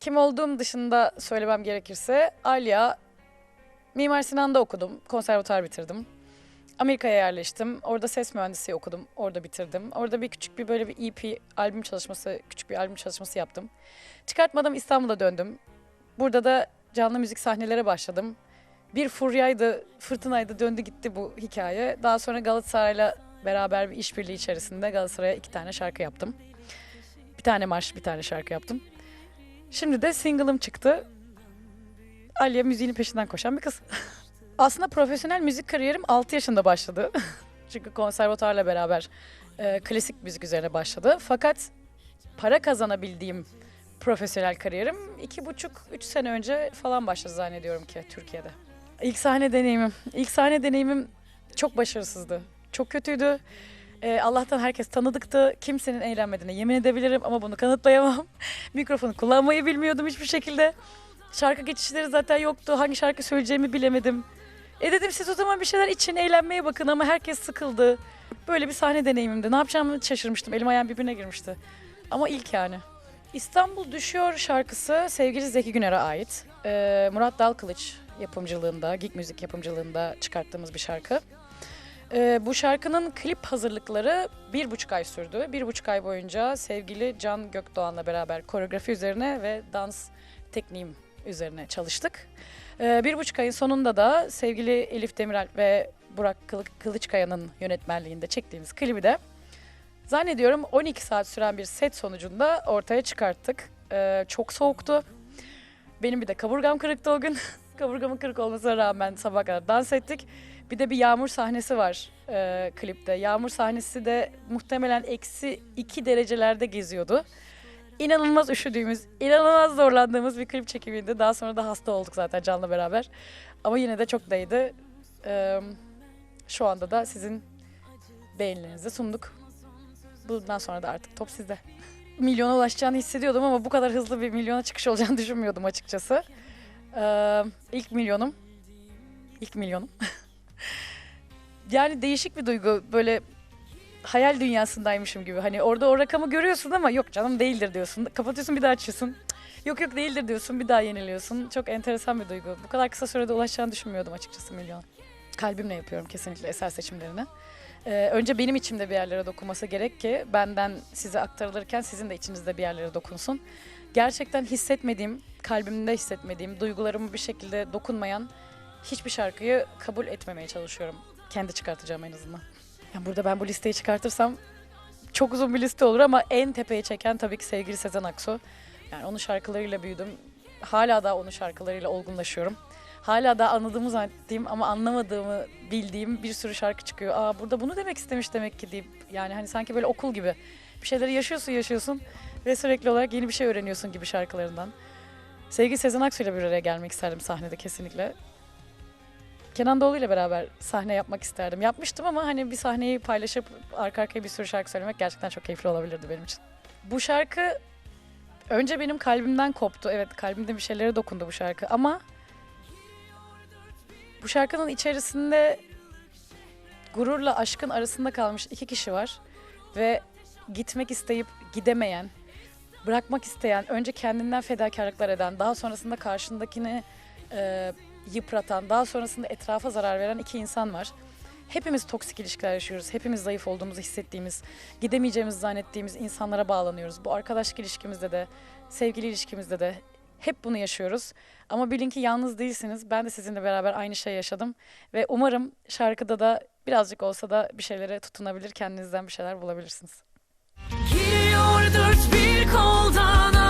Kim olduğum dışında söylemem gerekirse Alya, Mimar Sinan'da okudum, konservatuar bitirdim. Amerika'ya yerleştim. Orada ses mühendisliği okudum. Orada bitirdim. Orada bir küçük bir böyle bir EP albüm çalışması, küçük bir albüm çalışması yaptım. Çıkartmadım İstanbul'a döndüm. Burada da canlı müzik sahnelere başladım. Bir furyaydı, fırtınaydı, döndü gitti bu hikaye. Daha sonra Galatasaray'la beraber bir işbirliği içerisinde Galatasaray'a iki tane şarkı yaptım. Bir tane marş, bir tane şarkı yaptım. Şimdi de single'ım çıktı. Aliye müziğinin peşinden koşan bir kız. Aslında profesyonel müzik kariyerim 6 yaşında başladı. Çünkü konservatuarla beraber e, klasik müzik üzerine başladı. Fakat para kazanabildiğim profesyonel kariyerim iki buçuk, üç sene önce falan başladı zannediyorum ki Türkiye'de. İlk sahne deneyimim. İlk sahne deneyimim çok başarısızdı. Çok kötüydü. E, Allah'tan herkes tanıdıktı. Kimsenin eğlenmediğine yemin edebilirim ama bunu kanıtlayamam. Mikrofonu kullanmayı bilmiyordum hiçbir şekilde. Şarkı geçişleri zaten yoktu. Hangi şarkı söyleyeceğimi bilemedim. E dedim siz o zaman bir şeyler için eğlenmeye bakın ama herkes sıkıldı. Böyle bir sahne deneyimimdi. Ne yapacağımı şaşırmıştım. Elim ayağım birbirine girmişti. Ama ilk yani. İstanbul Düşüyor şarkısı sevgili Zeki Güner'e ait. Ee, Murat Dalkılıç yapımcılığında, Geek Müzik yapımcılığında çıkarttığımız bir şarkı. Ee, bu şarkının klip hazırlıkları bir buçuk ay sürdü. Bir buçuk ay boyunca sevgili Can Gökdoğan'la beraber koreografi üzerine ve dans tekniğim üzerine çalıştık. Ee, bir buçuk ayın sonunda da sevgili Elif Demirel ve Burak Kılı- Kılıçkaya'nın yönetmenliğinde çektiğimiz klibi de zannediyorum 12 saat süren bir set sonucunda ortaya çıkarttık. Ee, çok soğuktu. Benim bir de kaburgam kırıktı o gün. Kaburgamın kırık olmasına rağmen sabah kadar dans ettik. Bir de bir yağmur sahnesi var e, klipte. Yağmur sahnesi de muhtemelen eksi 2 derecelerde geziyordu. İnanılmaz üşüdüğümüz, inanılmaz zorlandığımız bir klip çekimiydi. Daha sonra da hasta olduk zaten Can'la beraber. Ama yine de çok değdi. Ee, şu anda da sizin beğenilerinizi sunduk. Bundan sonra da artık top sizde. Milyona ulaşacağını hissediyordum ama bu kadar hızlı bir milyona çıkış olacağını düşünmüyordum açıkçası. Ee, ilk milyonum. İlk milyonum. yani değişik bir duygu. Böyle hayal dünyasındaymışım gibi. Hani orada o rakamı görüyorsun ama yok canım değildir diyorsun. Kapatıyorsun bir daha açıyorsun. Yok yok değildir diyorsun bir daha yeniliyorsun. Çok enteresan bir duygu. Bu kadar kısa sürede ulaşacağını düşünmüyordum açıkçası milyon. Kalbimle yapıyorum kesinlikle eser seçimlerini. Ee, önce benim içimde bir yerlere dokunması gerek ki benden size aktarılırken sizin de içinizde bir yerlere dokunsun. Gerçekten hissetmediğim, kalbimde hissetmediğim, duygularımı bir şekilde dokunmayan hiçbir şarkıyı kabul etmemeye çalışıyorum. Kendi çıkartacağım en azından. Yani burada ben bu listeyi çıkartırsam çok uzun bir liste olur ama en tepeye çeken tabii ki sevgili Sezen Aksu. Yani onun şarkılarıyla büyüdüm. Hala da onun şarkılarıyla olgunlaşıyorum. Hala da anladığımı zannettiğim ama anlamadığımı bildiğim bir sürü şarkı çıkıyor. Aa burada bunu demek istemiş demek ki deyip yani hani sanki böyle okul gibi bir şeyleri yaşıyorsun yaşıyorsun ve sürekli olarak yeni bir şey öğreniyorsun gibi şarkılarından. Sevgili Sezen Aksu ile bir araya gelmek isterdim sahnede kesinlikle. Kenan Doğulu ile beraber sahne yapmak isterdim. Yapmıştım ama hani bir sahneyi paylaşıp arka arkaya bir sürü şarkı söylemek gerçekten çok keyifli olabilirdi benim için. Bu şarkı önce benim kalbimden koptu. Evet kalbimde bir şeylere dokundu bu şarkı ama bu şarkının içerisinde gururla aşkın arasında kalmış iki kişi var ve gitmek isteyip gidemeyen, bırakmak isteyen, önce kendinden fedakarlıklar eden, daha sonrasında karşındakini e, yıpratan, daha sonrasında etrafa zarar veren iki insan var. Hepimiz toksik ilişkiler yaşıyoruz. Hepimiz zayıf olduğumuzu hissettiğimiz, gidemeyeceğimizi zannettiğimiz insanlara bağlanıyoruz. Bu arkadaşlık ilişkimizde de, sevgili ilişkimizde de hep bunu yaşıyoruz. Ama bilin ki yalnız değilsiniz. Ben de sizinle beraber aynı şeyi yaşadım. Ve umarım şarkıda da birazcık olsa da bir şeylere tutunabilir, kendinizden bir şeyler bulabilirsiniz. Dört bir koldan